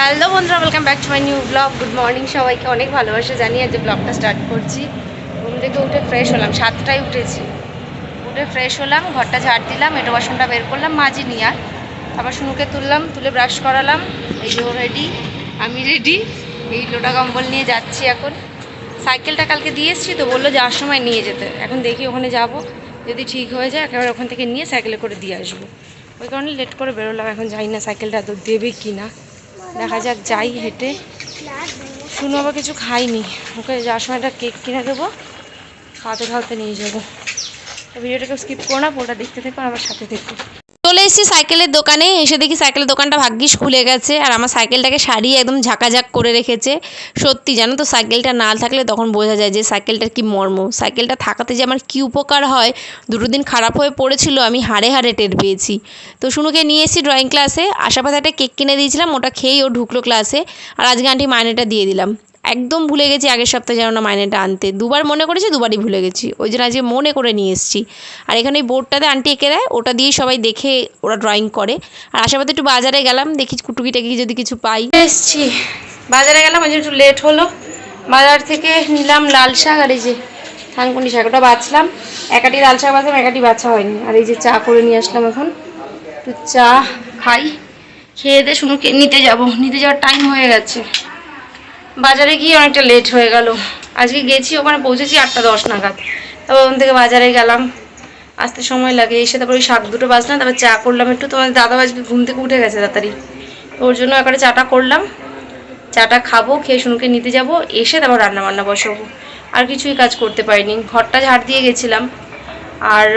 Hello বন্ধুরা welcome back to my new blog good morning সবাইকে অনেক ভালোবাসা জানিয়ে যে ব্লগটা স্টার্ট করছি। ঘুম থেকে উঠে ফ্রেশ হলাম, সাতটায় উঠেছি। উঠে ফ্রেশ হলাম, ঘরটা ঝাড় দিলাম, এটো বাসনটা বের করলাম মাঝি নিয়ে আর তারপর শুনুকে তুললাম, তুলে ব্রাশ করালাম, এই যে রেডি আমি রেডি এই লোটা কম্বল নিয়ে যাচ্ছি এখন। সাইকেলটা কালকে দিয়ে এসেছি তো, বলল যাওয়ার সময় নিয়ে যেতে। এখন দেখি ওখানে যাব, যদি ঠিক হয়ে যায়, একেবারে ওখান থেকে নিয়ে সাইকেলে করে দিয়ে আসব। ওই কারণে লেট করে বেরোলাম, এখন যাই না সাইকেলটা তো দেবে কি না দেখা যাক, যাই হেঁটে। শুনো আবার কিছু খাইনি ওকে যাওয়ার সময় একটা কেক কিনে দেবো। খাওয়াতে খাওয়াতে নিয়ে যাব। ভিডিওটাকে স্কিপ করো না পোলটা দেখতে থেকো আমার সাথে থেকো। এসেছি সাইকেলের দোকানে, এসে দেখি সাইকেলের দোকানটা ভাগ্যিস খুলে গেছে আর আমার সাইকেলটাকে সারিয়ে একদম ঝাঁকাঝাক করে রেখেছে। সত্যি জানো তো, সাইকেলটা না থাকলে তখন বোঝা যায় যে সাইকেলটার কি মর্ম। সাইকেলটা থাকাতে যে আমার কী উপকার হয়, দুটো দিন খারাপ হয়ে পড়েছিল, আমি হাড়ে হাড়ে টের পেয়েছি। তো শুনুকে নিয়ে এসেছি ড্রয়িং ক্লাসে আশাপাশে একটা কেক কিনে দিয়েছিলাম, ওটা খেয়েই ও ঢুকলো ক্লাসে আর আজকে আন্টি মাইনেটা দিয়ে দিলাম। একদম ভুলে গেছি আগের সপ্তাহে যেন না মাইনেটা আনতে। দুবার মনে করেছি, দুবারই ভুলে গেছি। ওই জন্য আজকে মনে করে নিয়ে এসেছি। আর এখানে এই বোর্ডটাতে আন্টি এঁকে দেয়, ওটা দিয়েই সবাই দেখে ওরা ড্রয়িং করে। আর আশাবাদে একটু বাজারে গেলাম, দেখি টুকি টাকি যদি কিছু পাই। এসছি। বাজারে গেলাম, ওই জন্য একটু লেট হলো। বাজার থেকে নিলাম লাল শাক আর এই যে থানকুনি শাক। ওটা বাছলাম একাটি লাল শাক বাছলাম একাটি বাছা হয়নি। আর এই যে চা করে নিয়ে আসলাম এখন। একটু চা খাই। খেয়ে দিয়ে শুনো নিতে যাব। নিতে যাওয়ার টাইম হয়ে গেছে। বাজারে গিয়ে অনেকটা লেট হয়ে গেল। আজকে গেছি, ওখানে পৌঁছেছি আটটা দশ নাগাদ। তারপর ওখান থেকে বাজারে গেলাম। আসতে সময় লাগে, এসে তারপর ওই শাক দুটো বাজলাম, তারপর চা করলাম একটু। তোমার দাদা আজকে ঘুম থেকে উঠে গেছে তাড়াতাড়ি। তো ওর জন্য একবারে চাটা করলাম। চাটা খাব, খেয়ে শুনুকে নিতে যাব, এসে তারপর রান্না বান্না বসাবো। আর কিছুই কাজ করতে পারিনি। ঘরটা ঝাড় দিয়ে গেছিলাম। আর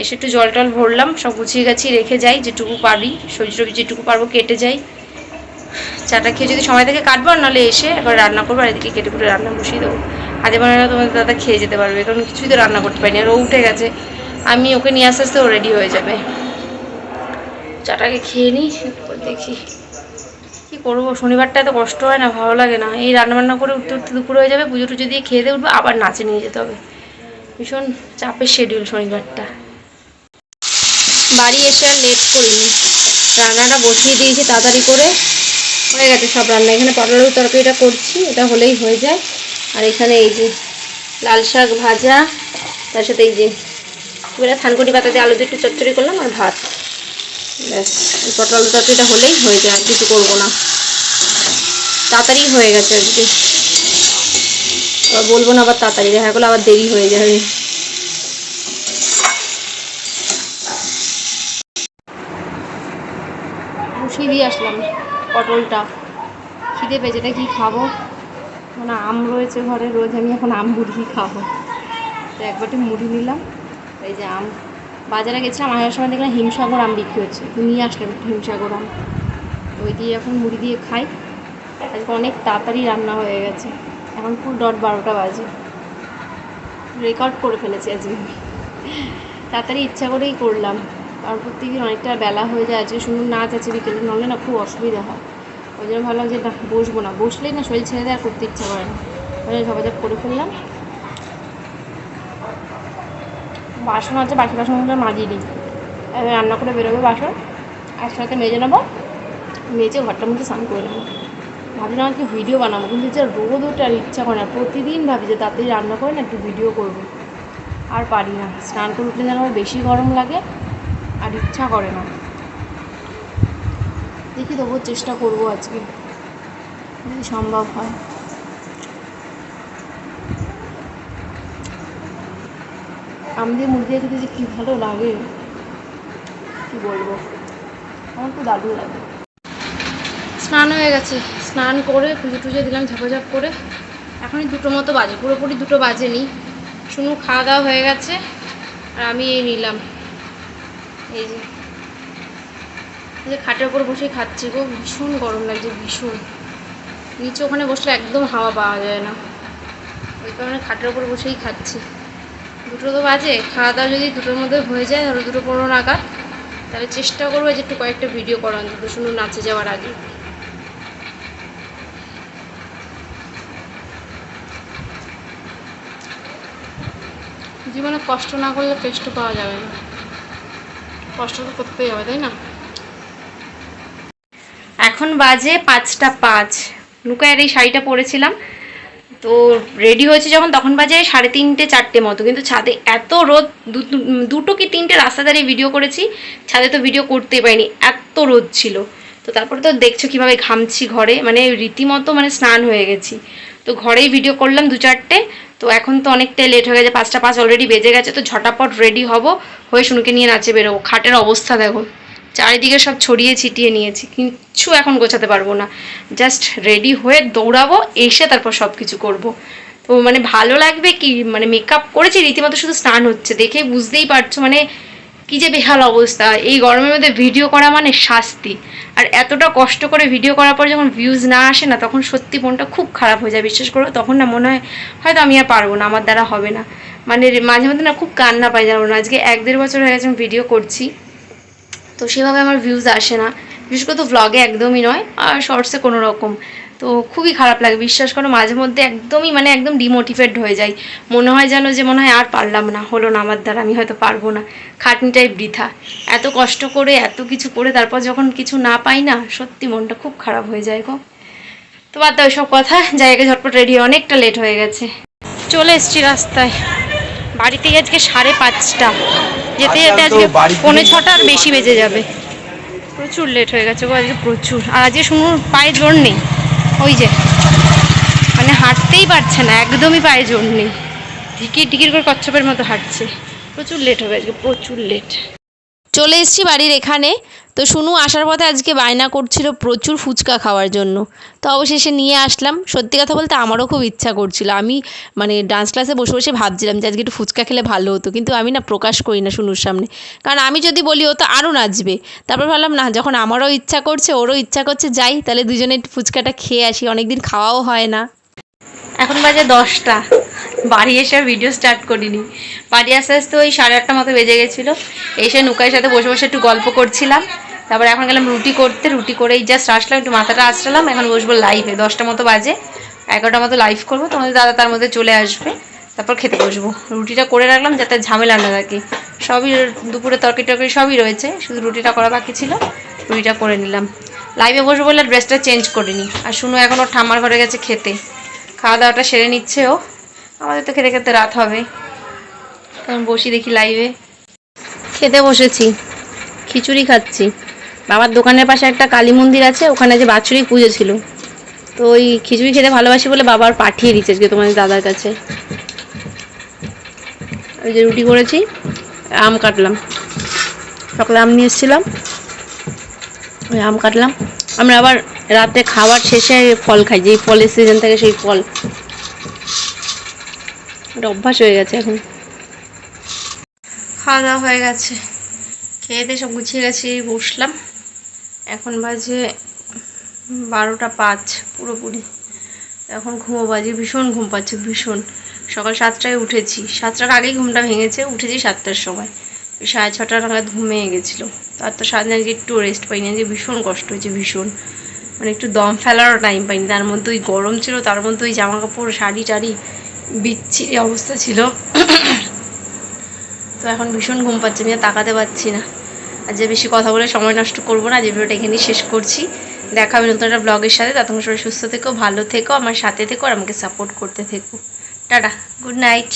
এসে একটু জল টল ভরলাম, সব গুছিয়ে গেছি রেখে যাই, যেটুকু পারি সবজি যেটুকু পারব কেটে যাই। চাটা খেয়ে যদি সময় থেকে কাটবো, আর নাহলে এসে একবার রান্না করব, আর এদিকে কেটে কুটে রান্না বসিয়ে দেবো। হাতে বানানো তোমাদের দাদা খেয়ে যেতে পারবে, কারণ কিছুই তো রান্না করতে পারিনি, আর ও উঠে গেছে। আমি ওকে নিয়ে আস্তে আস্তে ও রেডি হয়ে যাবে। চাটাকে খেয়ে নিই দেখি কি করব। শনিবারটা এত কষ্ট হয় না, ভালো লাগে না। এই রান্না বান্না করে উঠতে উঠতে দুপুর হয়ে যাবে, পুজো টুজো দিয়ে খেয়ে দিয়ে উঠবো, আবার নাচে নিয়ে যেতে হবে। ভীষণ চাপের শিডিউল শনিবারটা। বাড়ি এসে আর লেট করিনি। রান্নাটা বসিয়ে দিয়েছি তাড়াতাড়ি করে। হয়ে গেছে সব রান্না। এখানে পটলের তরকারিটা করছি, এটা হলেই হয়ে যায়। আর এখানে এই যে লাল শাক ভাজা, তার সাথে এই যে এবারে থানকুটি পাতা দিয়ে আলু দিয়ে একটু চচ্চড়ি করলাম আর ভাত। ব্যাস পটল তরকারিটা হলেই হয়ে যায় কিছু করব না। তাড়াতাড়ি হয়ে গেছে আজকে। বলব না আবার তাড়াতাড়ি, দেখা করলে আবার দেরি হয়ে যাবে বসিয়ে দিয়ে আসলাম। পটলটা। খিদে পেয়েছে কি খাব? মানে আম রয়েছে ঘরে, রোজ আমি এখন আম মুড়ি খাব। তো একবারটি মুড়ি নিলাম, এই যে আম। বাজারে গেছিলাম, আসার সময় দেখলাম হিমসাগর আম বিক্রি হচ্ছে। নিয়ে আসলাম একটু হিমসাগর আম। ওই দিয়ে এখন মুড়ি দিয়ে খাই। আজকে অনেক তাড়াতাড়ি রান্না হয়ে গেছে। এখন পুরো ডট বারোটা বাজে। রেকর্ড করে ফেলেছি আজকে তাড়াতাড়ি ইচ্ছা করেই করলাম। কারণ প্রত্যেকদিন অনেকটা বেলা হয়ে যায়, আজকে সুন্দর নাচ আছে বিকেলে, নাহলে না খুব অসুবিধা হয়। ওই জন্য ভাবলাম যে বসবো না। বসলেই না শরীর ছেড়ে দেওয়া করতে ইচ্ছা করে না। ওই জন্য করে ফেললাম। বাসন আছে, বাকি বাসনগুলো মাজিয়ে নিই। এবার রান্না করে বেরোবে বাসন। একসাথে মেজে নেব। মেজে ঘরটার মধ্যে স্নান করে নেব। ভাবলাম কি ভিডিও বানাবো, কিন্তু যে রোদ ওঠে আর ইচ্ছা করে না। প্রতিদিন ভাবি যে তাড়াতাড়ি রান্না করে না একটু ভিডিও করব। আর পারি না। স্নান করে উঠলে যেন আমার বেশি গরম লাগে। আর ইচ্ছা করে না। দেখি তবু চেষ্টা করব আজকে, যদি সম্ভব হয়। আম দিয়ে দিয়ে খেতে যে কী ভালো লাগে, কী বলব? আমার তো দারুণ লাগে। স্নান হয়ে গেছে। স্নান করে পুজো টুজো দিলাম ঝাপাঝাপ করে। এখনই দুটো মতো বাজে, পুরোপুরি দুটো বাজেনি। শুনু, খাওয়া দাওয়া হয়ে গেছে। আর আমি এই নিলাম। এই যে। এই যে খাটের উপর বসে খাচ্ছি গো, ভীষণ গরম লাগছে, ভীষণ। নিচে ওখানে বসলে একদম হাওয়া পাওয়া যায় না। ওই কারণে খাটের উপর বসেই খাচ্ছি। দুটো তো বাজে, খাওয়া দাওয়া যদি দুটোর মধ্যে হয়ে যায় ধরো দুটো পনেরো নাগাদ। তাহলে চেষ্টা করব যে একটু কয়েকটা ভিডিও করা অন্তত শুনুন নাচে যাওয়ার আগে। জীবনে কষ্ট না করলে টেস্ট পাওয়া যাবে না। কষ্ট তো করতেই হবে, তাই না? এখন বাজে পাঁচটা পাঁচ। নুকায়ের এই শাড়িটা পরেছিলাম। তো রেডি হয়েছে যখন, তখন বাজে সাড়ে তিনটে, চারটে মতো। কিন্তু ছাদে এত রোদ দুটো কি তিনটে রাস্তা দাঁড়িয়ে ভিডিও করেছি, ছাদে তো ভিডিও করতেই পারিনি। এত রোদ ছিল। তো তারপরে তো দেখছ কীভাবে ঘামছি ঘরে। মানে রীতিমতো মানে স্নান হয়ে গেছি। তো ঘরেই ভিডিও করলাম দু, চারটে। তো এখন তো অনেকটাই লেট হয়ে গেছে, পাঁচটা পাঁচ অলরেডি বেজে গেছে, তো ঝটাপট রেডি হব। হয়ে শুনুকে নিয়ে নাচে বেরোবো। খাটের অবস্থা দেখো। চারিদিকে সব ছড়িয়ে ছিটিয়ে নিয়েছি। কিচ্ছু এখন গোছাতে পারব না। জাস্ট রেডি হয়ে দৌড়াবো, এসে তারপর সব কিছু করব। তো মানে ভালো লাগবে কি? মানে মেকআপ করেছি, রীতিমতো শুধু স্নান হচ্ছে। দেখে বুঝতেই পারছ মানে কি যে বেহাল অবস্থা। এই গরমের মধ্যে ভিডিও করা মানে শাস্তি। আর এতটা কষ্ট করে ভিডিও করার পর যখন ভিউজ না আসে না, তখন সত্যি মনটা খুব খারাপ হয়ে যায়। বিশ্বাস করো, তখন না মনে হয়, হয়তো আমি আর পারব না, আমার দ্বারা হবে না। মানে মাঝে মধ্যে না খুব কান্না পাই যাব না? আজকে এক দেড় বছর হয়ে গেছে আমি ভিডিও করছি। তো সেভাবে আমার ভিউজ আসে না। বিশেষ করে তো ভ্লগে একদমই নয়, আর শর্টসে কোনো রকম। তো খুবই খারাপ লাগে। বিশ্বাস করো মাঝে মধ্যে একদমই মানে একদম ডিমোটিভেট হয়ে যায় মনে হয় যেন যে মনে হয় আর পারলাম না হলো না আমার দ্বারা আমি হয়তো পারব না। খাটনিটাই বৃথা। এত কষ্ট করে এত কিছু করে তারপর যখন কিছু না পাই না সত্যি মনটা খুব খারাপ হয়ে যায় গো। তো বাদ দাও সব কথা জায়গায় ঝটপট রেডি অনেকটা লেট হয়ে গেছে। চলে এসছি রাস্তায়। বাড়ি থেকে আজকে সাড়ে পাঁচটা। যেতে যেতে আজকে পৌনে ছটা আর বেশি বেজে যাবে। প্রচুর লেট হয়ে গেছে গো আজকে প্রচুর। আর আজকে শুনুন পায়ে জোর নেই। ওই যে মানে হাঁটতেই পারছে না, একদমই পায়ে জোর নেই। ঢিকির ঢিকির করে কচ্ছপের মতো হাঁটছে। প্রচুর লেট হবে আজকে, প্রচুর লেট চলে এসেছি বাড়ির এখানে। তো শুনু, আসার পথে আজকে বায়না করছিল প্রচুর ফুচকা খাওয়ার জন্য। তো অবশেষে নিয়ে আসলাম। সত্যি কথা বলতে আমারও খুব ইচ্ছা করছিল। আমি মানে ডান্স ক্লাসে বসে বসে ভাবছিলাম যে আজকে একটু ফুচকা খেলে ভালো হতো, কিন্তু আমি না প্রকাশ করি না শুনুর সামনে। কারণ আমি যদি বলি, ও তো আরও নাচবে। তারপর ভাবলাম, না, যখন আমারও ইচ্ছা করছে, ওরও ইচ্ছা করছে, যাই, তাহলে দুজনে ফুচকাটা খেয়ে আসি। অনেকদিন খাওয়াও হয় না। এখন বাজে দশটা। বাড়ি এসে ভিডিও স্টার্ট করিনি। বাড়ি আস্তে আস্তে ওই সাড়ে আটটা মতো বেজে গেছিল। এসে নুকাইয়ের সাথে বসে বসে একটু গল্প করছিলাম। তারপরে এখন গেলাম রুটি করতে, রুটি করেই জাস্ট আসলাম, একটু মাথাটা আসলাম এখন বসবো লাইভে দশটা মতো বাজে। এগারোটা মতো লাইভ করব, তোমাদের দাদা তার মধ্যে চলে আসবে। তারপর খেতে বসবো। রুটিটা করে রাখলাম যাতে ঝামেলা না থাকে। সবই দুপুরে তরকারি টরকারি সবই রয়েছে, শুধু রুটিটা করা বাকি ছিল, রুটিটা করে নিলাম। লাইভে বসবো বলে ড্রেসটা চেঞ্জ করিনি। আর শুনো, এখন ওর ঠাম্মার ঘরে গেছে খেতে। খাওয়া দাওয়াটা সেরে নিচ্ছে ও। আমাদের তো খেতে খেতে রাত হবে। তখন বসি দেখি লাইভে খেতে বসেছি। খিচুড়ি খাচ্ছি। বাবার দোকানের পাশে একটা কালী মন্দির আছে, ওখানে যে বাৎসরিক পুজো ছিল। তো ওই খিচুড়ি খেতে ভালোবাসি বলে বাবার পাঠিয়ে দিচ্ছে আজকে তোমাদের দাদার কাছে। ওই যে রুটি করেছি, আম কাটলাম। সকালে আম নিয়ে এসেছিলাম। ওই আম কাটলাম। আমরা আবার রাতে খাবার শেষে ফল খাই, যেই ফলের সিজন থাকে সেই ফল। এটা অভ্যাস হয়ে গেছে এখন। খাওয়া দাওয়া হয়ে গেছে। খেয়ে দিয়ে সব গুছিয়ে গেছি, বসলাম। এখন বাজে বারোটা পাঁচ পুরোপুরি। এখন ঘুমো বাজে, ভীষণ ঘুম পাচ্ছে, ভীষণ। সকাল সাতটায় উঠেছি। সাতটার আগেই ঘুমটা ভেঙেছে, উঠেছি সাতটার সময়। সাড়ে ছটার নাগাদ ঘুমিয়ে গেছিল। তার তো সারাদিন আজকে একটু রেস্ট পাইনি যে ভীষণ কষ্ট হয়েছে, ভীষণ। মানে একটু দম ফেলারও টাইম পাইনি। তার মধ্যে ওই গরম ছিল, তার মধ্যে ওই জামা কাপড় শাড়ি টাড়ি বিচ্ছিরি অবস্থা ছিল। তো এখন ভীষণ ঘুম পাচ্ছে, আমি তাকাতে পারছি না। আর যে বেশি কথা বলে সময় নষ্ট করব না, যে ভিডিওটা এখানেই শেষ করছি। দেখা হবে নতুন একটা ব্লগের সাথে। ততক্ষণ সবাই সুস্থ থেকো, ভালো থেকো, আমার সাথে থেকো আর আমাকে সাপোর্ট করতে থেকো। Tata good night